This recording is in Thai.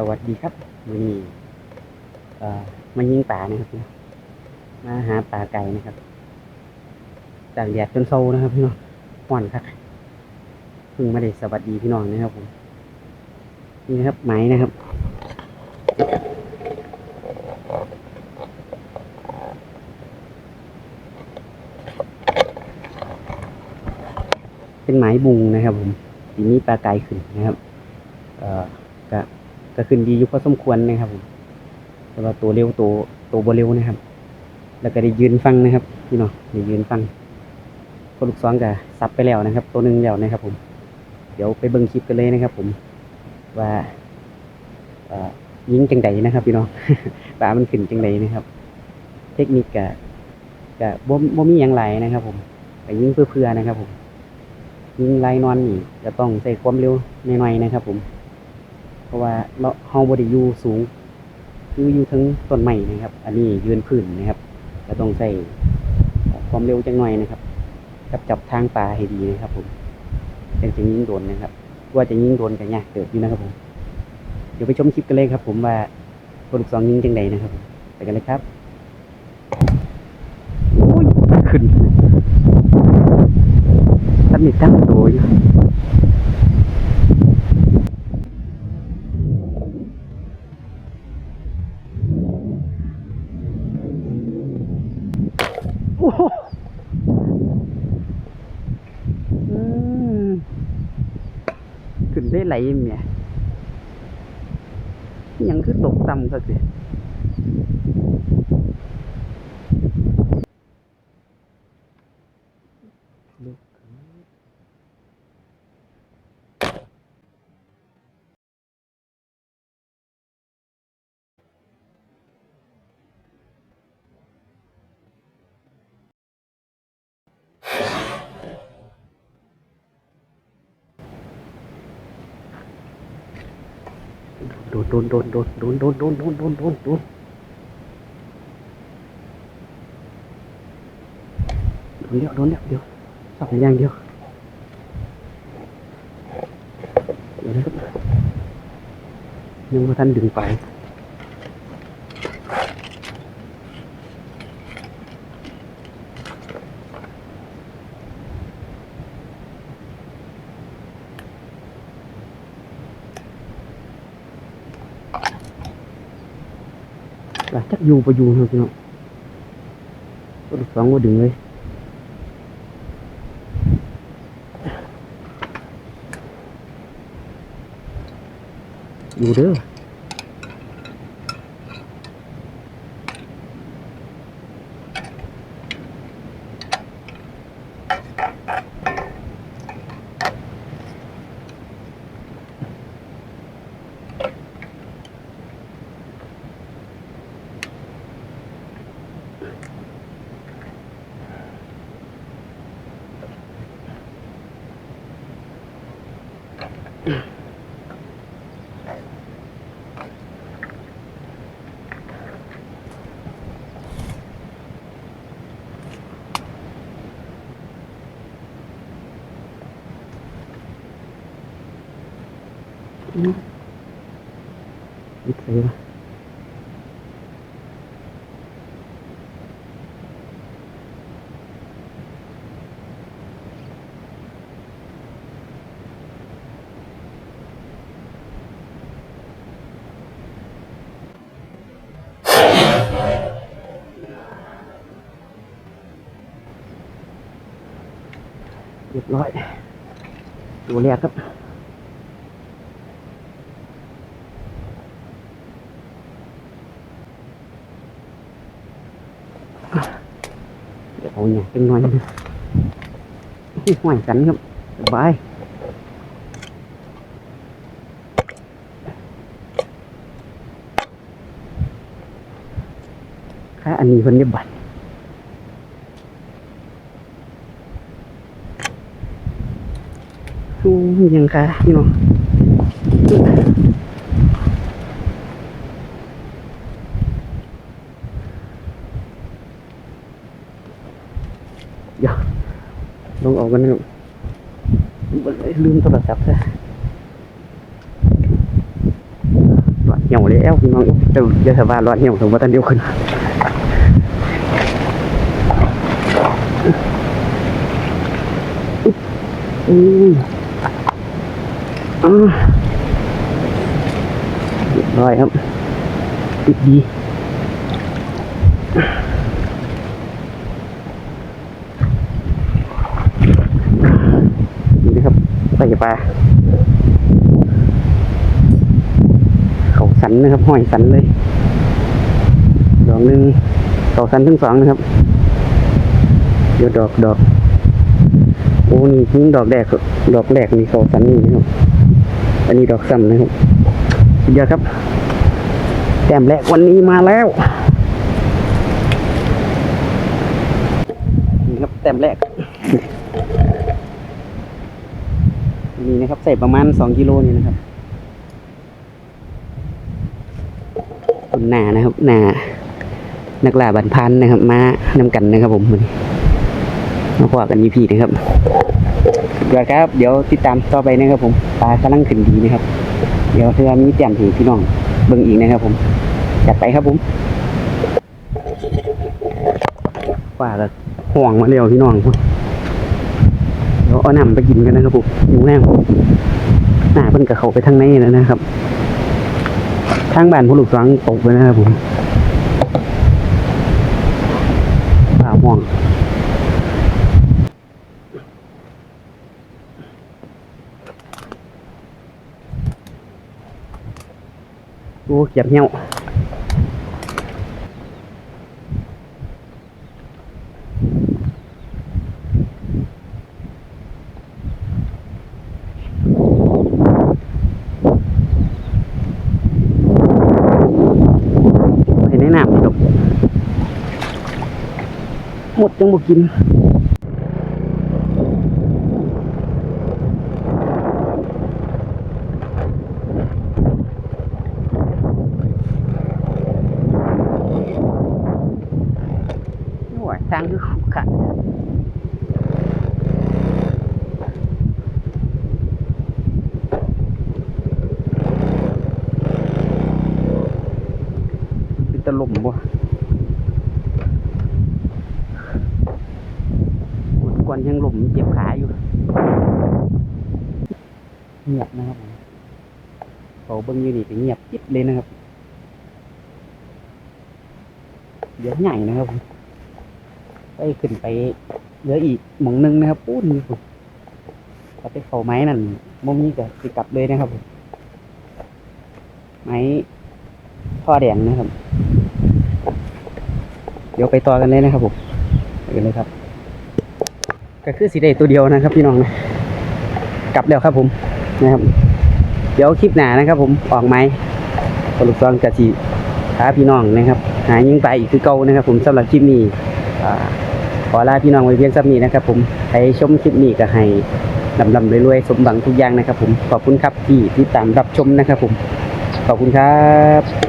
สวัสดีครับวันนี้มายิงป่านะครับมาหาป่าไก่นะครับจากแดดจนโซนะครับพี่น้องห่อนครับเพิ่งมาได้สวัสดีพี่น้องนะครับผมนี่ครับไหมนะครับเป็นไหมบุงนะครับผมทีนี้ปลาไก่ขึ้นนะครับ เอ่อ ก็ขึ้นดีอยู่พอสมควรนะครับผมแต่ว่าตัวเร็วตัวตัวบเร็วนะครับ แล้วก็ได้ยืนฟังนะครับพี่น้องได้ยืนฟังคนลูกซ้อนก็ซับไปแล้วนะครับ ตัวหนึ่งแล้วนะครับ ผม เดี๋ยวไปเบิ่งคลิปกันเลยนะครับ ผมว่าเอ่อยิงจังใดนะครับ พี่น้องปลามันขึ้นจังใดนะครับ เทคนิคกะกะบ่บ่มีอย่างไรนะครับ ผมไปยิงเพื่อๆนะครับ ผมยิงไล่นอนนี่จะต้องใช้ความเร็วหน่อยๆนะครับ ผม เพราะว่าเราเฮาบ่ได้อยู่สูง คืออยู่ทั้งต้นไม้นะครับ อันนี้ยืนพื้นนะครับก็ต้องใช้ความเร็วจังหน่อยนะครับกับจับทางปลาให้ดีนะครับ ผมจึงจะยิงโดนนะครับ ว่าจะยิงโดนกันยากเกิดอยู่นะครับผมเดี๋ยวไปชมคลิปกันเลยครับ ผมว่าคนลูกสองยิงจังใดนะครับไปกันเลยครับโอ้ยขึ้นตัดนิดตั้งตัวอยู่ โอ้โหอืม ขึ้นได้ไหลเมียยังคือตกต่ำก็สิ โดนโดนโดนโดนโดนโดนโดนโดนโดนโดนโดนโดนเดียวโดนเดียวเดียวสับอย่างเดียวเดี๋ยวนะครับยังไม่ทันดึงไป หลักจักอยู่ประยูครับพี่น้องก็ลูกสองก็ดึงเลยอยู่เด้ออื ít thấy mà Được rồi Đủ lẹt để nhà kinh ngoài cái ngoài cắn lắm. Bye khá anh nhiều hơn như bạn nhưng khá nhưng mà ดี๋ยวลงออกกันนะลูกบ่ได้ลืมโทรศัพท์ซะไหวแล้วพี่น้องเดี๋ยวเดี๋ยวสบายร้อนเหี่ยวถึงว่าตันเดียวขึ้นอืมอืมเรียบร้อยครับติดดี นี่นะครับ ใส่ปเขาสันนะครับ ห้อยสันเลยดอกหนึ่งเขาสันทั้งสองนะครับ เดี๋ยวดอกดอกโอ้นี่ทิ้งดอกแรกดอกแรกมีเขาสันนี่นะครับ อันนี้ดอกซ้ำนะครับสุดยอดครับ แต้มแรกวันนี้มาแล้วนี่ครับแต้มแรก นี่นะครับใส่ประมาณสองกิโลนี่นะครับคุณหนานะครับหนานักล่าบันพันนะครับ มานำกันนะครับ ผมมันมาพอกันยีพีนะครับเดี๋ยวครับ เดี๋ยวติดตามต่อไปนะครับ ผมปลากำลังขึ้นดีนะครับ เดี๋ยวเธอมีแจ่มถึงพี่น้องเบิ่งอีกนะครับ ผมจัดไปครับผมปลาก็ห่วงมาเร็วพี่น้อง อาน้ำไปกินกันนะครับผมอยู่แน่หน้าเพิ่นกับเขาไปทางในแล้วนะครับ ทางบ้านผู้ลูกสังตกไปนะครับผมป่าม่วงโอ้เกียบเหี้ยวไปในน้ำนี่ดอก หมดจังบ่กินโอ้ยทางคือขรุขระเป็นตะลมบ่ปวดกวนยังหลมเจ็บขาอยู่ เงียบนะครับผมเขาเบิ้งอยู่นี่ก็เงียบจิ๊บเลยนะครับ เดี๋ยวใหญ่นะครับผมไปขึ้นไปเหลืออีกหมองหนึงนะครับปูนนี่ผมถ้าไปเขาไม้นั่นโมมีก็สิกลับเลยนะครับผมไม้ท่อแดงนะครับ เดี๋ยวไปต่อกันเลยนะครับผมไปกันเลยครับ ก็คือสีเดตัวเดียวนะครับ พี่น้องนะกลับแล้วครับผมนะครับ เดี๋ยวคลิปหน้านะครับ ผมออกไหม้สรุปซองกะจีหาพี่น้องนะครับ หายิงไปอีกคือเก่านะครับ ผมสำหรับคลิปนี้ขอลาพี่น้องไว้เพียงสักนี้นะครับ ผมใครชมคลิปนี้ก็ให้ลำลำรวยๆสมหวังทุกอย่างนะครับ ผมขอบคุณครับที่ติดตามรับชมนะครับ ผมขอบคุณครับ